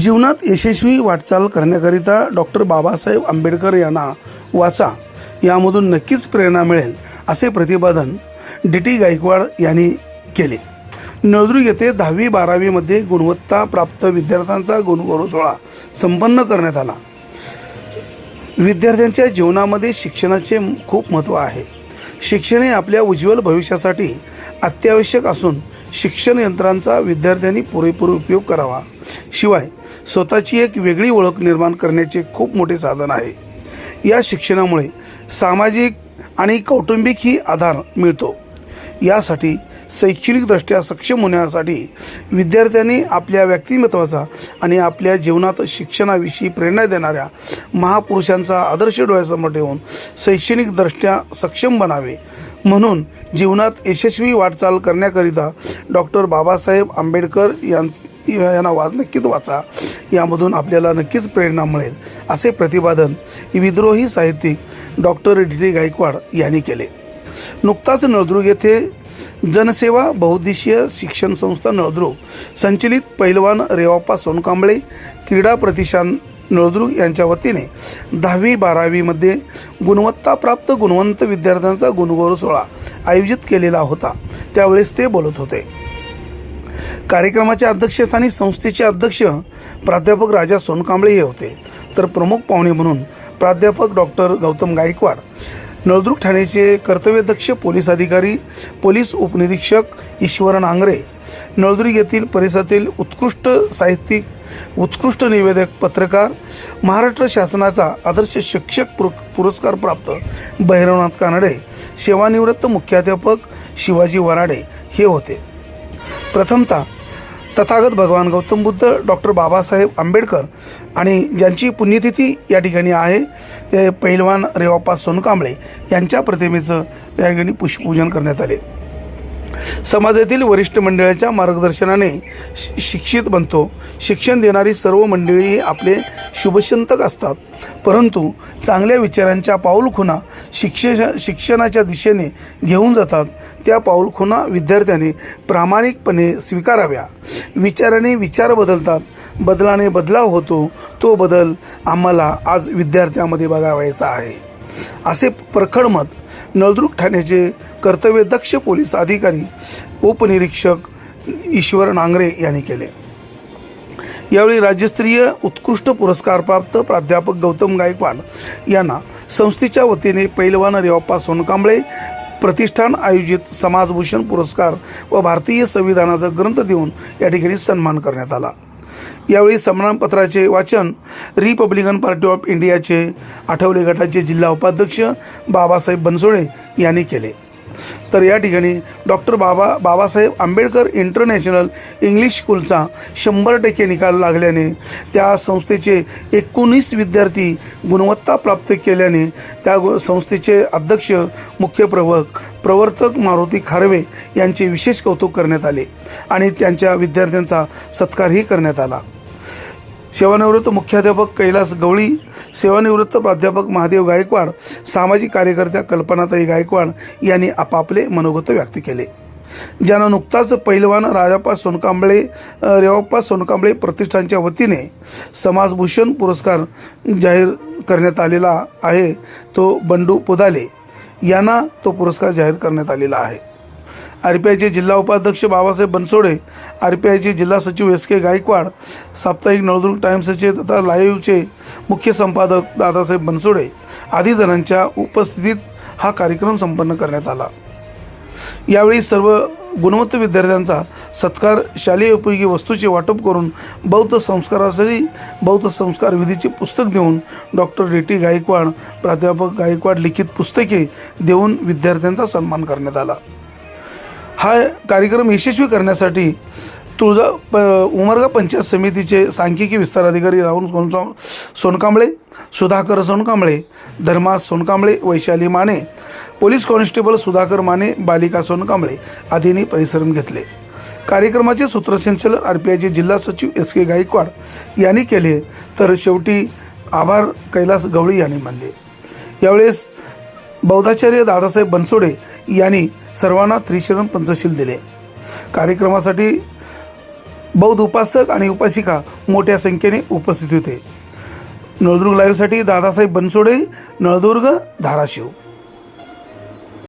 जीवनात यशस्वी वाटचाल करण्याकरिता डॉक्टर बाबासाहेब आंबेडकर यांना वाचा. यामधून नक्कीच प्रेरणा मिळेल असे प्रतिपादन डी टी गायकवाड यांनी केले. नळदुर्ग येथे दहावी बारावीमध्ये गुणवत्ता प्राप्त विद्यार्थ्यांचा गुणगौरव सोहळा संपन्न करण्यात आला. विद्यार्थ्यांच्या जीवनामध्ये शिक्षणाचे खूप महत्त्व आहे. शिक्षण हे आपल्या उज्ज्वल भविष्यासाठी अत्यावश्यक असून शिक्षण यंत्रांचा विद्यार्थ्यांनी पुरेपूर उपयोग करावा. शिवाय स्वतःची एक वेगळी ओळख निर्माण करण्याचे खूप मोठे साधन आहे. या शिक्षणामुळे सामाजिक आणि कौटुंबिकही आधार मिळतो. यासाठी शैक्षणिकदृष्ट्या सक्षम होण्यासाठी विद्यार्थ्यांनी आपल्या व्यक्तिमत्वाचा आणि आपल्या जीवनात शिक्षणाविषयी प्रेरणा देणाऱ्या महापुरुषांचा आदर्श डोळ्यासमोर ठेवून शैक्षणिकदृष्ट्या सक्षम बनावे. म्हणून जीवनात यशस्वी वाटचाल करण्याकरिता डॉक्टर बाबासाहेब आंबेडकर यां यांना वाच नक्कीच वाचा. यामधून आपल्याला नक्कीच प्रेरणा मिळेल असे प्रतिपादन विद्रोही साहित्यिक डॉक्टर डी टी गायकवाड यांनी केले. नुकताच नळदुर्ग येथे जनसेवा बहुद्देशीय शिक्षण संस्था नळदुर्ग संचलित पैलवान रेवाप्पा सोनकांबळे क्रीडा प्रतिष्ठान नळदुर्ग यांच्या वतीने दहावी बारावीमध्ये गुणवत्ताप्राप्त गुणवंत विद्यार्थ्यांचा गुणगौरव सोहळा आयोजित केलेला होता. त्यावेळेस ते बोलत होते. कार्यक्रमाच्या अध्यक्षस्थानी संस्थेचे अध्यक्ष प्राध्यापक राजा सोनकांबळे हे होते. तर प्रमुख पाहुणे म्हणून प्राध्यापक डॉक्टर गौतम गायकवाड नळदुर्ग ठाण्याचे कर्तव्यदक्ष पोलीस अधिकारी पोलीस उपनिरीक्षक ईश्वरन आंगरे नळदुर्ग येथील परिसरातील उत्कृष्ट साहित्यिक उत्कृष्ट निवेदक पत्रकार महाराष्ट्र शासनाचा आदर्श शिक्षक पुर पुरस्कार प्राप्त भैरवनाथ कानडे सेवानिवृत्त मुख्याध्यापक शिवाजी वराडे हे होते. प्रथमतः तथागत भगवान गौतम बुद्ध डॉक्टर बाबासाहेब आंबेडकर आणि ज्यांची पुण्यतिथी या ठिकाणी आहे ते पैलवान रेवाप्पा सोनकांबळे यांच्या प्रतिमेचं या ठिकाणी पुष्पपूजन करण्यात आले. समाजातील वरिष्ठ मंडळाच्या मार्गदर्शनाने शि- शिक्षित बनतो. शिक्षण देणारी सर्व मंडळी ही आपले शुभचिंतक असतात. परंतु चांगल्या विचारांच्या पाऊलखुणा शिक्ष शिक्षणाच्या दिशेने घेऊन जातात. त्या पाऊलखुणा विद्यार्थ्यांनी प्रामाणिकपणे स्वीकाराव्या. विचाराने विचार बदलतात. बदलाने बदलाव होतो. तो बदल आम्हाला आज विद्यार्थ्यांमध्ये बघावायचा आहे. असे प्रखड मत नळदुर्ग ठाण्याचे कर्तव्यदक्ष पोलीस अधिकारी उपनिरीक्षक ईश्वर नांगरे यांनी केले. यावेळी राज्यस्तरीय उत्कृष्ट पुरस्कार प्राप्त प्राध्यापक गौतम गायकवाड यांना संस्थेच्या वतीने पैलवान रेवाप्पा सोनकांबळे प्रतिष्ठान आयोजित समाजभूषण पुरस्कार व भारतीय संविधानाचा ग्रंथ देऊन या ठिकाणी सन्मान करण्यात आला. यावेळी सन्मानपत्राचे वाचन रिपब्लिकन पार्टी ऑफ इंडियाचे आठवले गटाचे जिल्हा उपाध्यक्ष बाबासाहेब बनसोडे यांनी केले. तर या ठिकाणी doctor Baba Babasaheb Ambedkar international English स्कूलचा शंभर टक्के निकाल लागल्याने त्या संस्थेचे एकोणीस विद्यार्थी गुणवत्ता प्राप्त केल्याने त्या गु- संस्थेचे अध्यक्ष मुख्य प्रवक प्रवर्तक मारुती खारवे यांचे विशेष कौतुक करण्यात आले आणि त्यांच्या विद्यार्थ्यांचा सत्कारही करण्यात आला. सेवानिवृत्त मुख्याध्यापक कैलास गवळी सेवानिवृत्त प्राध्यापक महादेव गायकवाड सामाजिक कार्यकर्त्या कल्पनाताई गायकवाड यांनी आपापले मनोगत व्यक्त केले. ज्यांना नुकताच पैलवान राजाप्पा सोनकांबळे रेवाप्पा सोनकांबळे प्रतिष्ठानच्या वतीने समाजभूषण पुरस्कार जाहीर करण्यात आलेला आहे तो बंडू पुदाले यांना तो पुरस्कार जाहीर करण्यात आलेला आहे. आर पी आयचे जिल्हा उपाध्यक्ष बाबासाहेब बनसोडे आर पी आयचे जिल्हा सचिव एस के गायकवाड साप्ताहिक नळदुर्ग टाईम्सचे तथा लाईव्हचे मुख्य संपादक दादासाहेब बनसोडे आदी जणांच्या उपस्थितीत हा कार्यक्रम संपन्न करण्यात आला. यावेळी सर्व गुणवंत विद्यार्थ्यांचा सत्कार शालेय उपयोगी वस्तूचे वाटप करून बौद्ध संस्कारासाठी बौद्ध संस्कार विधीचे पुस्तक देऊन डॉक्टर रेटी टी. गायकवाड प्राध्यापक गायकवाड लिखित पुस्तके देऊन विद्यार्थ्यांचा सन्मान करण्यात आला. हा कार्यक्रम यशस्वी करण्यासाठी तुळजा प उमरगा पंचायत समितीचे सांख्यिकी विस्तार अधिकारी राहुल सोनसा सोनकांबळे सुधाकर सोनकांबळे धर्मास सोनकांबळे वैशाली माने पोलीस कॉन्स्टेबल सुधाकर माने बालिका सोनकांबळे आदींनी परिश्रम घेतले. कार्यक्रमाचे सूत्रसंचालन आर पी आयचे जिल्हा सचिव एस के गायकवाड यांनी केले तर शेवटी आभार कैलास गवळी यांनी मानले. यावेळेस बौद्धाचार्य दादासाहेब बनसोडे यांनी सर्वांना त्रिशरण पंचशील दिले. कार्यक्रमासाठी बौद्ध उपासक आणि उपासिका मोठ्या संख्येने उपस्थित होते. नळदुर्ग लाईव्हसाठी दादासाहेब बनसोडे नळदुर्ग धाराशिव.